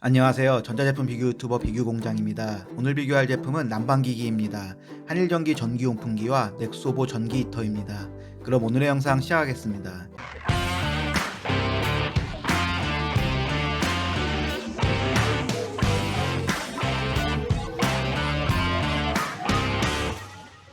안녕하세요. 전자제품 비교 유튜버 비교공장입니다. 오늘 비교할 제품은 난방기기입니다. 한일전기 전기용품기와 넥소보 전기 히터입니다. 그럼 오늘의 영상 시작하겠습니다.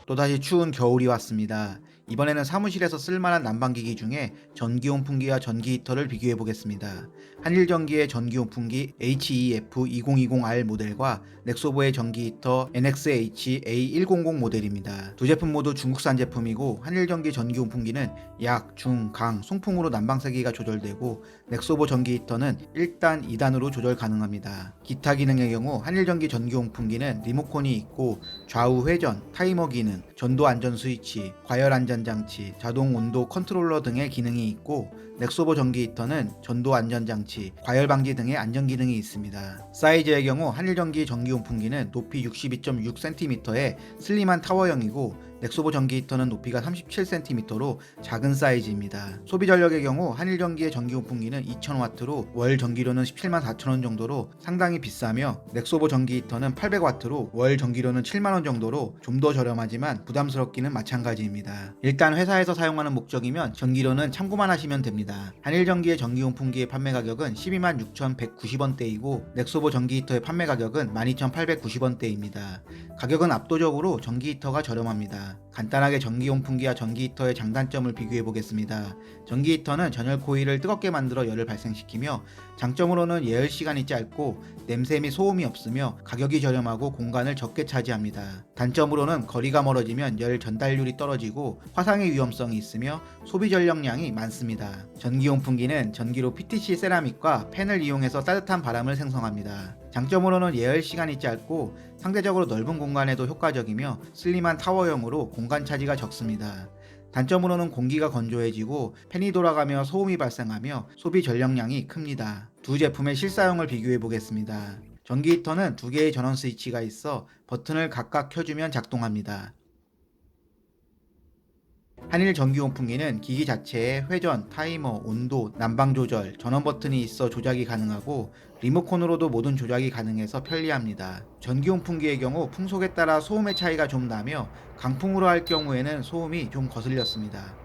또다시 추운 겨울이 왔습니다. 이번에는 사무실에서 쓸만한 난방기기 중에 전기용품기와 전기 히터를 비교해 보겠습니다. 한일전기의 전기용품기 E HEF2020R 모델과 넥소보의 전기 히터 NXH A100 모델입니다. 두 제품 모두 중국산 제품이고 한일전기 전기용품기는 약, 중, 강, 송풍으로 난방 세기가 조절되고 넥소보 전기 히터는 1단, 2단으로 조절 가능합니다. 기타 기능의 경우 한일전기 전기용품기는 리모컨이 있고 좌우 회전, 타이머 기능, 전도 안전 스위치, 과열 안전 장치, 자동 온도 컨트롤러 등의 기능이 있고 넥소보 전기 히터는 전도 안전 장치, 과열 방지 등의 안전 기능이 있습니다. 사이즈의 경우 한일전기 전기용품기는 높이 62.6cm의 슬림한 타워형이고 넥소보 전기 히터는 높이가 37cm로 작은 사이즈입니다. 소비 전력의 경우 한일 전기의 전기용품기는 2000W로 월 전기료는 17만 4천원 정도로 상당히 비싸며 넥소보 전기 히터는 800W로 월 전기료는 7만원 정도로 좀 더 저렴하지만 부담스럽기는 마찬가지입니다. 일단 회사에서 사용하는 목적이면 전기료는 참고만 하시면 됩니다. 한일 전기의 전기용품기의 판매 가격은 12만 6,190원대이고 넥소보 전기 히터의 판매 가격은 12,890원대입니다. 가격은 압도적으로 전기 히터가 저렴합니다. 간단하게 전기용품기와 전기 히터의 장단점을 비교해 보겠습니다. 전기 히터는 전열 코일을 뜨겁게 만들어 열을 발생시키며 장점으로는 예열 시간이 짧고 냄새 및 소음이 없으며 가격이 저렴하고 공간을 적게 차지합니다. 단점으로는 거리가 멀어지면 열 전달률이 떨어지고 화상의 위험성이 있으며 소비 전력량이 많습니다. 전기용품기는 전기로 PTC 세라믹과 팬을 이용해서 따뜻한 바람을 생성합니다. 장점으로는 예열 시간이 짧고 상대적으로 넓은 공간에도 효과적이며 슬림한 타워형으로 공간 차지가 적습니다. 단점으로는 공기가 건조해지고 팬이 돌아가며 소음이 발생하며 소비 전력량이 큽니다. 두 제품의 실사용을 비교해 보겠습니다. 전기 히터는 두 개의 전원 스위치가 있어 버튼을 각각 켜주면 작동합니다. 한일 전기용품기는 기기 자체에 회전, 타이머, 온도, 난방 조절, 전원 버튼이 있어 조작이 가능하고 리모컨으로도 모든 조작이 가능해서 편리합니다. 전기용품기의 경우 풍속에 따라 소음의 차이가 좀 나며 강풍으로 할 경우에는 소음이 좀 거슬렸습니다.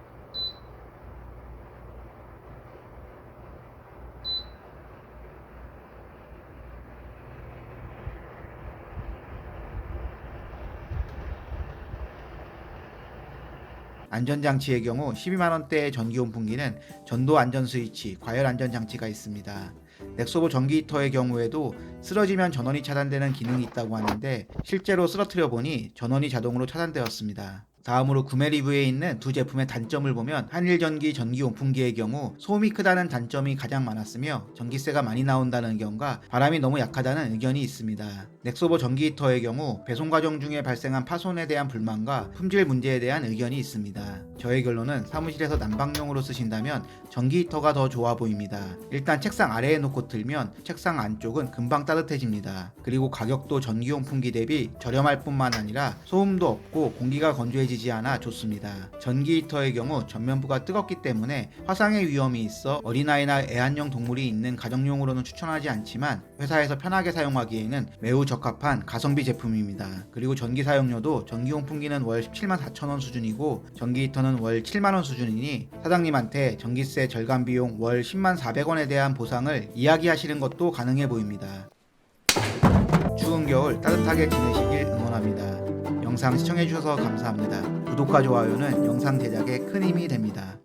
안전장치의 경우 12만원대의 전기용품기는 전도 안전 스위치, 과열 안전 장치가 있습니다. 넥소보 전기 히터의 경우에도 쓰러지면 전원이 차단되는 기능이 있다고 하는데 실제로 쓰러뜨려 보니 전원이 자동으로 차단되었습니다. 다음으로 구매 리뷰에 있는 두 제품의 단점을 보면 한일전기 전기용품기의 경우 소음이 크다는 단점이 가장 많았으며 전기세가 많이 나온다는 의견과 바람이 너무 약하다는 의견이 있습니다. 넥소보 전기 히터의 경우 배송 과정 중에 발생한 파손에 대한 불만과 품질 문제에 대한 의견이 있습니다. 저의 결론은 사무실에서 난방용으로 쓰신다면 전기 히터가 더 좋아 보입니다. 일단 책상 아래에 놓고 틀면 책상 안쪽은 금방 따뜻해집니다. 그리고 가격도 전기용품기 대비 저렴할 뿐만 아니라 소음도 없고 공기가 건조해지 지 않아 좋습니다. 전기 히터의 경우 전면부가 뜨겁기 때문에 화상의 위험이 있어 어린아이나 애완용 동물이 있는 가정용으로는 추천하지 않지만 회사에서 편하게 사용하기에는 매우 적합한 가성비 제품입니다. 그리고 전기 사용료도 전기용품기는 월 17만 4천원 수준이고 전기 히터는 월 7만원 수준이니 사장님한테 전기세 절감 비용 월 10만 400원에 대한 보상을 이야기하시는 것도 가능해 보입니다. 추운 겨울 따뜻하게 지내시길 응원합니다. 영상 시청해주셔서 감사합니다. 구독과 좋아요는 영상 제작에 큰 힘이 됩니다.